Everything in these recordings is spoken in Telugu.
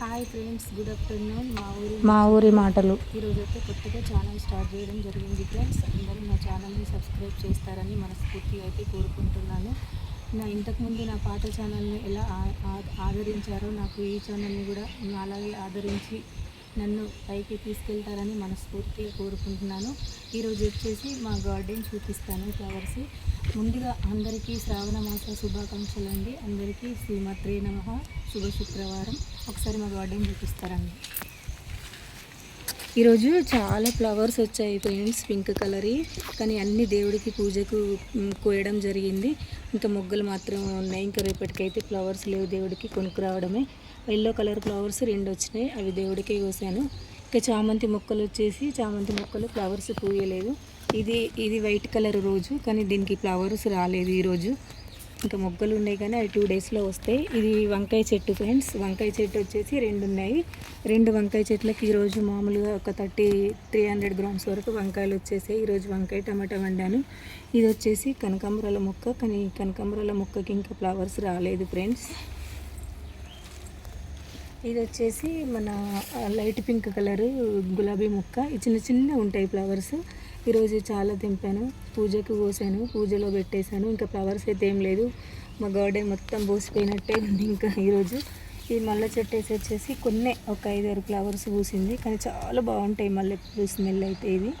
హాయ్ ఫ్రెండ్స్ గుడ్ ఆఫ్టర్నూన్ మా ఊరి మా ఊరి మాటలు. ఈరోజు అయితే కొత్తగా ఛానల్ స్టార్ట్ చేయడం జరిగింది ఫ్రెండ్స్ అందరూ మా ఛానల్ని సబ్స్క్రైబ్ చేస్తారని మనస్ఫూర్తిగా అయితే కోరుకుంటున్నాను. నా ఇంతకుముందు నా పాత ఛానల్ని ఎలా ఆదరించారో నాకు ఈ ఛానల్ని కూడా అలాగే ఆదరించి నన్ను పైకి తీసుకెళ్తారని మనస్ఫూర్తిగా కోరుకుంటున్నాను. ఈరోజు వచ్చేసి మా గార్డెన్ చూపిస్తాను ఫ్లవర్స్. ముందుగా అందరికీ శ్రావణ మాస శుభాకాంక్షలు అండి. అందరికీ శ్రీమాత్రే నమ. శుభ శుక్రవారం. ఒకసారి మా గార్డెన్ చూపిస్తారండి. ఈరోజు చాలా ఫ్లవర్స్ వచ్చాయి ఫ్రెండ్స్ పింక్ కలర్. కానీ అన్ని దేవుడికి పూజకు కోయడం జరిగింది. ఇంకా మొగ్గలు మాత్రం ఉన్నాయి. ఇంకా రేపటికైతే ఫ్లవర్స్ లేవు దేవుడికి కొనుక్కు రావడమే. ఎల్లో కలర్ ఫ్లవర్స్ రెండు వచ్చినాయి. అవి దేవుడికే కోసాను. ఇంకా చామంతి మొక్కలు వచ్చేసి చామంతి మొక్కలు ఫ్లవర్స్ పూయలేదు. ఇది ఇది వైట్ కలర్ రోజు. కానీ దీనికి ఫ్లవర్స్ రాలేదు ఈరోజు. ఇంకా మొగ్గలు ఉన్నాయి కానీ అవి టూ డేస్లో వస్తాయి. ఇది వంకాయ చెట్టు ఫ్రెండ్స్. వంకాయ చెట్టు వచ్చేసి రెండు ఉన్నాయి. రెండు వంకాయ చెట్లకి ఈరోజు మామూలుగా ఒక థర్టీ త్రీ హండ్రెడ్ గ్రామ్స్ వరకు వంకాయలు వచ్చేసాయి. ఈరోజు వంకాయ టమాటా వండాను. ఇది వచ్చేసి కనకాంబరాల మొక్క. కానీ కనకాంబరాల మొక్కకి ఇంకా ఫ్లవర్స్ రాలేదు ఫ్రెండ్స్. ఇది వచ్చేసి మన లైట్ పింక్ కలర్ గులాబీ మొక్క. ఈ చిన్న చిన్న ఉంటాయి ఫ్లవర్స్. ఈరోజు చాలా తెంపాను పూజకు పోసాను పూజలో పెట్టేశాను ఇంకా ఫ్లవర్స్ అయితే ఏం లేదు. మా గార్డెన్ మొత్తం పోసిపోయినట్టే ఉంది ఇంకా ఈరోజు. ఈ మల్లె చెట్టు వేసి వచ్చేసి కొన్ని ఒక ఐదారు ఫ్లవర్స్ పూసింది కానీ చాలా బాగుంటాయి మల్లె పూలు స్మెల్ అయితే ఇది.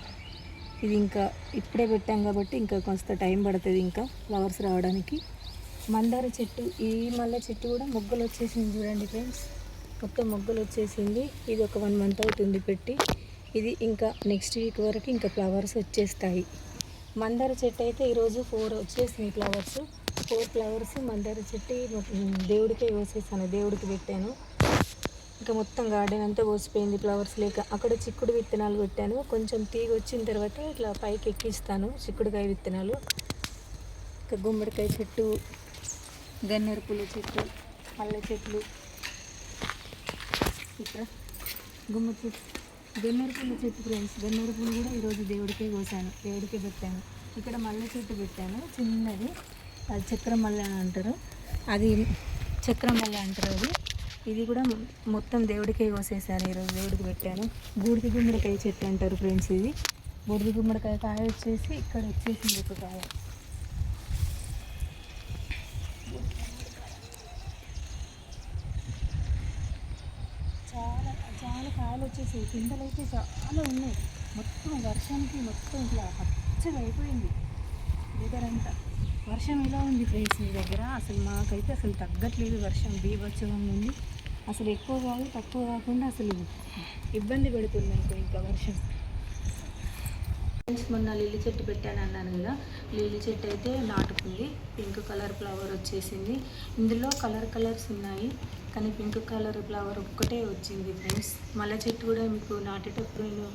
ఇది ఇంకా ఇప్పుడే పెట్టాం కాబట్టి ఇంకా కొంత టైం పడుతుంది ఇంకా ఫ్లవర్స్ రావడానికి. మందార చెట్టు ఈ మల్లె చెట్టు కూడా మొగ్గలు వచ్చేసింది చూడండి ఫ్రెండ్స్. మొత్తం మొగ్గలు వచ్చేసింది. ఇది ఒక వన్ మంత్ అవుతుంది పెట్టి. ఇది ఇంకా నెక్స్ట్ వీక్ వరకు ఇంకా ఫ్లవర్స్ వచ్చేస్తాయి. మందార చెట్టు అయితే ఈరోజు ఫోర్ వచ్చేసినాయి ఫ్లవర్స్ ఫోర్ ఫ్లవర్స్ మందార చెట్టు దేవుడికే వేసేసాను. దేవుడికి పెట్టాను. ఇంకా మొత్తం గార్డెన్ అంతా పోసిపోయింది ఫ్లవర్స్ లేక. అక్కడ చిక్కుడు విత్తనాలు పెట్టాను కొంచెం తీగ వచ్చిన తర్వాత ఇట్లా పైకి ఎక్కిస్తాను చిక్కుడుకాయ విత్తనాలు. ఇంకా గుమ్మడికాయ చెట్టు గన్నేరు పూల చెట్టు మల్లె చెట్లు. ఇక్కడ గుమ్మడి చెట్టు. గన్నేరు పూల చెట్టు ఫ్రెండ్స్ గన్నేరు పూలు కూడా ఈరోజు దేవుడికే కోసాను. దేవుడికే పెట్టాను. ఇక్కడ మల్లె చెట్టు పెట్టాను. చిన్నది. అది చక్ర మల్లె అని అంటారు. అది చక్ర మల్లె అంటారు అది. ఇది కూడా మొత్తం దేవుడికే కోసేసాను ఈరోజు దేవుడికి పెట్టాను. బూడిద గుమ్మడికాయ చెట్టు అంటారు ఫ్రెండ్స్ ఇది. బూడిద గుమ్మడికాయ కాయ వచ్చేసి ఇక్కడ వచ్చేసింది ఒక కాయ. చాలా కాయలు వచ్చేసాయి పిందెలు అయితే చాలా ఉన్నాయి. మొత్తం వర్షానికి మొత్తం ఇట్లా పచ్చగా అయిపోయింది. వెదర్ అంతా. వర్షం ఎలా ఉంది ఫ్రెండ్స్ మీ దగ్గర? అసలు మాకైతే అసలు తగ్గట్లేదు వర్షం. బీభత్సవం ఉంది. అసలు ఎక్కువ కాదు తక్కువ కాకుండా అసలు ఇబ్బంది పెడుతుంది అనుకో ఇంకా వర్షం. ఫ్రెండ్స్ మొన్న లిల్లీ చెట్టు పెట్టాను అన్నాను కదా. లిల్లీ చెట్టు అయితే నాటుకుంది. పింక్ కలర్ ఫ్లవర్ వచ్చేసింది. ఇందులో కలర్ కలర్స్ ఉన్నాయి. కానీ పింక్ కలర్ ఫ్లవర్ ఒక్కటే వచ్చింది ఫ్రెండ్స్. మల్లె చెట్టు కూడా మీకు నాటేటప్పుడు నేను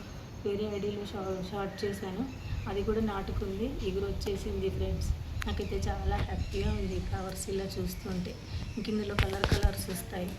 వేరే ఐడియాలో షా షార్ట్ చేశాను. అది కూడా నాటుకుంది. ఎగురు వచ్చేసింది ఫ్రెండ్స్. నాకైతే చాలా హ్యాపీగా ఉంది ఫ్లవర్స్ ఇలా చూస్తుంటే. ఇంక ఇందులో కలర్ కలర్స్ వస్తాయి.